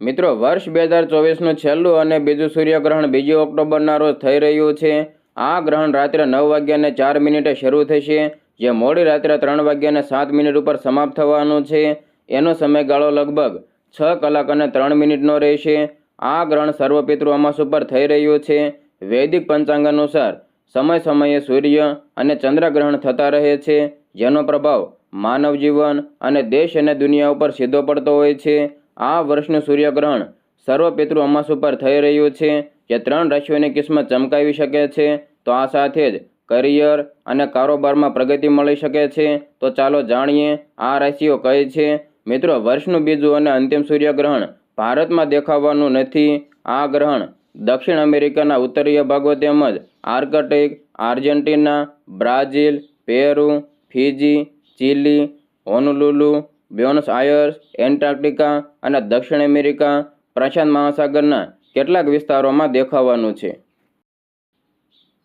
મિત્રો, વર્ષ બે હજાર ચોવીસનું છેલ્લું અને બીજું સૂર્યગ્રહણ બીજી ઓક્ટોબરના રોજ થઈ રહ્યું છે. આ ગ્રહણ રાત્રે નવ વાગ્યાને ચાર મિનિટે શરૂ થશે, જે મોડી રાત્રે ત્રણ વાગ્યાને સાત મિનિટ ઉપર સમાપ્ત થવાનું છે. એનો સમયગાળો લગભગ છ કલાક અને ત્રણ મિનિટનો રહેશે. આ ગ્રહણ સર્વપિતૃ અમાસ ઉપર થઈ રહ્યું છે. વૈદિક પંચાંગ અનુસાર સમય સમયે સૂર્ય અને ચંદ્રગ્રહણ થતા રહે છે, જેનો પ્રભાવ માનવ જીવન અને દેશ અને દુનિયા ઉપર સીધો પડતો હોય છે. આ વર્ષનું સૂર્યગ્રહણ સર્વપિતૃ અમાસ ઉપર થઈ રહ્યું છે, જે ત્રણ રાશિઓની કિસ્મત ચમકાવી શકે છે. તો આ સાથે જ કરિયર અને કારોબારમાં પ્રગતિ મળી શકે છે. તો ચાલો જાણીએ, આ રાશિઓ કઈ છે? મિત્રો, વર્ષનું બીજું અને અંતિમ સૂર્યગ્રહણ ભારતમાં દેખાવાનું નથી. આ ગ્રહણ દક્ષિણ અમેરિકાના ઉત્તરીય ભાગો તેમજ Arctic, Argentina, Brazil, Peru, Fiji, Chile, Honolulu Buenos Aires, Antarctica અને દક્ષિણ અમેરિકા પ્રશાંત મહાસાગરના કેટલાક વિસ્તારોમાં દેખાવાનું છે.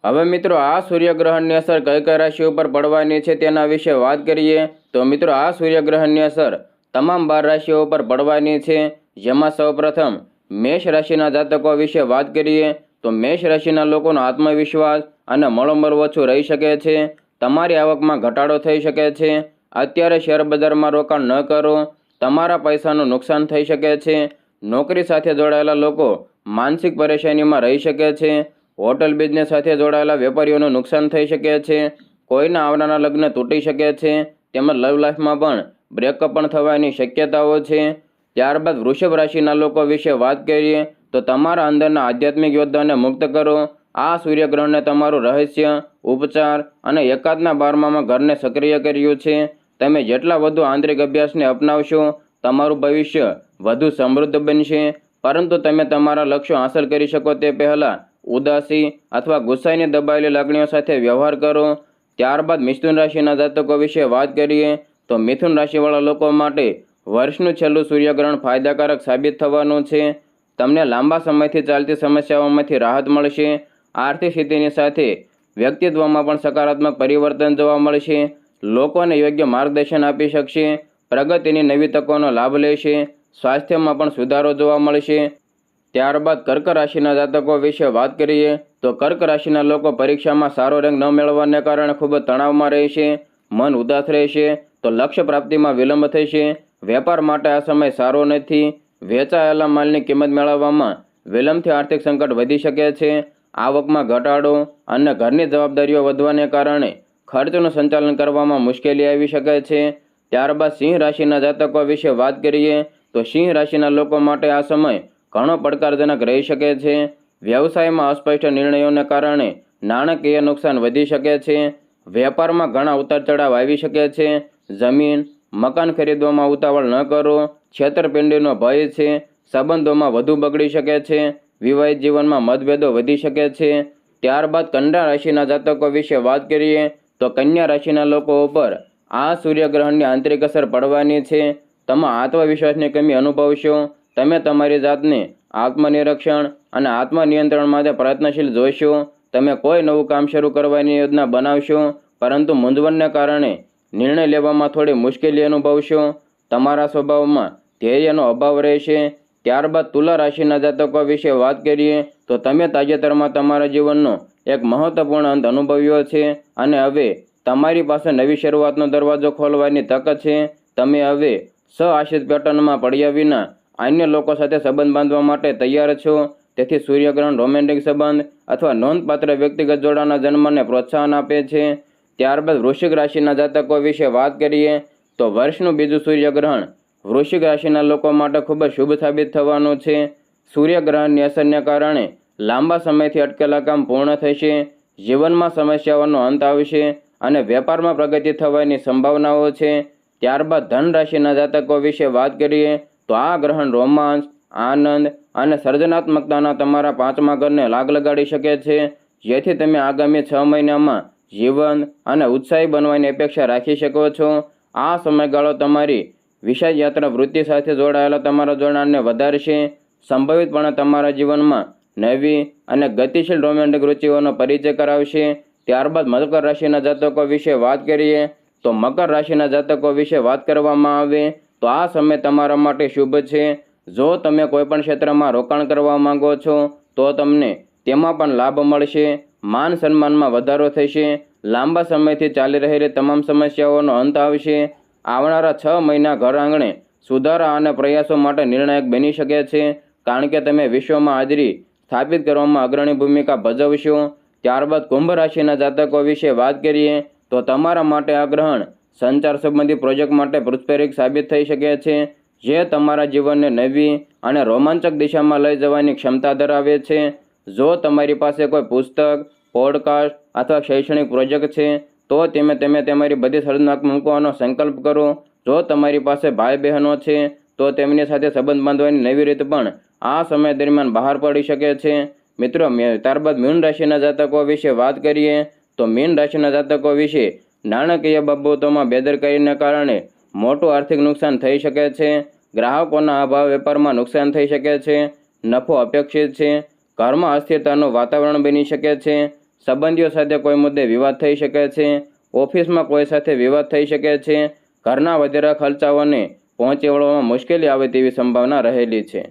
હવે મિત્રો, આ સૂર્યગ્રહણની અસર કઈ કઈ રાશિ ઉપર પડવાની છે તેના વિશે વાત કરીએ, તો મિત્રો, આ સૂર્યગ્રહણની અસર તમામ બાર રાશિઓ ઉપર પડવાની છે. જેમાં સૌપ્રથમ મેષ રાશિના જાતકો વિશે વાત કરીએ, તો મેષ રાશિના લોકોનો આત્મવિશ્વાસ અને મળોમળ ઓછું રહી શકે છે. તમારી આવકમાં ઘટાડો થઈ શકે છે. અત્યારે શેર બજારમાં રોકાણ ન કરો. તમારા પૈસાનું નુકસાન થઈ શકે છે. નોકરી સાથે જોડાયેલા લોકો માનસિક પરેશાનીમાં રહી શકે છે. હોટલ બિઝનેસ સાથે જોડાયેલા વેપારીઓનું નુકસાન થઈ શકે છે. કોઈના આવનારા લગ્ન તૂટી શકે છે. તેમજ લવ લાઈફમાં પણ બ્રેકઅપ પણ થવાની શક્યતાઓ છે. ત્યારબાદ વૃષભ રાશિના લોકો વિશે વાત કરીએ તો તમારા અંદરના આધ્યાત્મિક યોદ્ધાને મુક્ત કરો. આ સૂર્યગ્રહણને તમારું રહસ્ય, ઉપચાર અને એકાદના બારમામાં ઘરને સક્રિય કર્યું છે. તમે જેટલા વધુ આંતરિક અભ્યાસને અપનાવશો, તમારું ભવિષ્ય વધુ સમૃદ્ધ બનશે. પરંતુ તમે તમારા લક્ષ્યો હાંસલ કરી શકો તે પહેલાં ઉદાસી અથવા ગુસ્સાની દબાયેલી લાગણીઓ સાથે વ્યવહાર કરો. ત્યારબાદ મિથુન રાશિના જાતકો વિશે વાત કરીએ તો મિથુન રાશિવાળા લોકો માટે વર્ષનું છેલ્લું સૂર્યગ્રહણ ફાયદાકારક સાબિત થવાનું છે. તમને લાંબા સમયથી ચાલતી સમસ્યાઓમાંથી રાહત મળશે. આર્થિક સ્થિતિની સાથે વ્યક્તિત્વમાં પણ સકારાત્મક પરિવર્તન જોવા મળશે. લોકોને યોગ્ય માર્ગદર્શન આપી શકશે, પ્રગતિની નવી તકોનો લાભ લેશે, સ્વાસ્થ્યમાં પણ સુધારો જોવા મળશે. ત્યારબાદ કર્ક રાશિના જાતકો વિશે વાત કરીએ, તો કર્ક રાશિના લોકો પરીક્ષામાં સારો રેન્ક ન મેળવવાને કારણે ખૂબ તણાવમાં રહેશે, મન ઉદાસ રહેશે, તો લક્ષ્ય પ્રાપ્તિમાં વિલંબ થશે. વેપાર માટે આ સમય સારો નથી. વેચાયેલા માલની કિંમત મેળવવામાં વિલંબથી આર્થિક સંકટ વધી શકે છે. આવકમાં ઘટાડો અને ઘરની જવાબદારીઓ વધવાને કારણે ખર્ચનું સંચાલન કરવામાં મુશ્કેલી આવી શકે છે. ત્યારબાદ સિંહ રાશિના જાતકો વિશે વાત કરીએ તો સિંહ રાશિના લોકો માટે આ સમય ઘણો પડકારજનક રહી શકે છે. વ્યવસાયમાં અસ્પષ્ટ નિર્ણયોને કારણે નાણાકીય નુકસાન વધી શકે છે. વેપારમાં ઘણા ઉતાર ચઢાવ આવી શકે છે. જમીન, મકાન ખરીદવામાં ઉતાવળ ન કરો. છેતરપિંડીનો ભય છે. સંબંધોમાં વધુ બગડી શકે છે. વિવાહિત જીવનમાં મતભેદો વધી શકે છે. ત્યારબાદ કન્યા રાશિના જાતકો વિશે વાત કરીએ તો કન્યા રાશિના લોકો ઉપર આ સૂર્યગ્રહણની આંતરિક અસર પડવાની છે. તમે આત્મવિશ્વાસની કમી અનુભવશો. તમે તમારી જાતને આત્મનિરીક્ષણ અને આત્મનિયંત્રણ માટે પ્રયત્નશીલ જોશો. તમે કોઈ નવું કામ શરૂ કરવાની યોજના બનાવશો, પરંતુ મૂંઝવણને કારણે નિર્ણય લેવામાં થોડી મુશ્કેલી અનુભવશો. તમારા સ્વભાવમાં ધૈર્યનો અભાવ રહેશે. ત્યારબાદ તુલા રાશિના જાતકો વિશે વાત કરીએ, તો તમે તાજેતરમાં તમારા જીવનનો એક મહત્વપૂર્ણ અંત અનુભવ્યો છે અને હવે તમારી પાસે નવી શરૂઆતનો દરવાજો ખોલવાની તક છે. તમે હવે સઆશિત પેટર્નમાં પડ્યા વિના અન્ય લોકો સાથે સંબંધ બાંધવા માટે તૈયાર છો. તેથી સૂર્યગ્રહણ રોમેન્ટિક સંબંધ અથવા નોંધપાત્ર વ્યક્તિગત જોડાના જન્મને પ્રોત્સાહન આપે છે. ત્યારબાદ વૃશ્ચિક રાશિના જાતકો વિશે વાત કરીએ તો વર્ષનું બીજું સૂર્યગ્રહણ વૃશ્ચિક રાશિના લોકો માટે ખૂબ જ શુભ સાબિત થવાનું છે. સૂર્યગ્રહણની અસરને કારણે લાંબા સમયથી અટકેલા કામ પૂર્ણ થશે જીવનમાં સમસ્યાઓનો અંત આવશે અને વેપારમાં પ્રગતિ થવાની સંભાવનાઓ છે. ત્યારબાદ ધન રાશિના જાતકો વિશે વાત કરીએ, તો આ ગ્રહણ રોમાંસ આનંદ અને સર્જનાત્મકતાના તમારા પાંચમા ઘરને લાગ લગાડી શકે છે, જેથી તમે આગામી છ મહિનામાં જીવન અને ઉત્સાહી બનવાની અપેક્ષા રાખી શકો છો. આ સમયગાળો તમારી વિષય યાત્રા વૃત્તિ સાથે જોડાયેલા તમારા જોડાણને વધારશે. સંભવિતપણે તમારા જીવનમાં નવી અને ગતિશીલ રોમેન્ટિક રુચિઓનો પરિચય કરાવશે. ત્યારબાદ મકર રાશિના જાતકો વિશે વાત કરીએ, તો મકર રાશિના જાતકો વિશે વાત કરવામાં આવે, તો આ સમય તમારા માટે શુભ છે. જો તમે કોઈપણ ક્ષેત્રમાં રોકાણ કરવા માંગો છો, તો તમને તેમાં પણ લાભ મળશે. માન સન્માનમાં વધારો થશે. લાંબા સમયથી ચાલી રહેલી તમામ સમસ્યાઓનો અંત આવશે. આવનારા છ મહિના ઘર આંગણે સુધારા અને પ્રયાસો માટે નિર્ણાયક બની શકે છે. કારણ કે તમે વિશ્વમાં હાજરી સ્થાપિત કરવામાં અગ્રણી ભૂમિકા ભજવશો. ત્યારબાદ કુંભ રાશિના જાતકો વિશે વાત કરીએ, તો તમારા માટે આ ગ્રહણ સંચાર સંબંધી પ્રોજેક્ટ માટે પ્રોસ્પેરિક સાબિત થઈ શકે છે, જે તમારા જીવનને નવી અને રોમાંચક દિશામાં લઈ જવાની ક્ષમતા ધરાવે છે. જો તમારી પાસે કોઈ પુસ્તક પોડકાસ્ટ અથવા શૈક્ષણિક પ્રોજેક્ટ છે, તો તમે તમે તમારી બધી સર્જનાત્મક મૂકવાનો સંકલ્પ કરો. જો તમારી પાસે ભાઈ બહેનો છે, તો તેમની સાથે સંબંધ બાંધવાની નવી રીત પણ આ સમય દરમિયાન બહાર પડી શકે છે. મિત્રો ત્યારબાદ મીન રાશિના જાતકો વિશે વાત કરીએ તો મીન રાશિના જાતકો વિશે નાણાકીય બાબતોમાં બેદરકારીને કારણે મોટું આર્થિક નુકસાન થઈ શકે છે. ગ્રાહકોના અભાવ વેપારમાં નુકસાન થઈ શકે છે. નફો અપેક્ષિત છે. ઘરમાં અસ્થિરતાનું વાતાવરણ બની શકે છે. સંબંધીઓ સાથે કોઈ મુદ્દે વિવાદ થઈ શકે છે. ઓફિસમાં કોઈ સાથે વિવાદ થઈ શકે છે. ઘરના વધેરા ખર્ચાઓને પહોંચી વળવામાં મુશ્કેલી આવે તેવી સંભાવના રહેલી છે.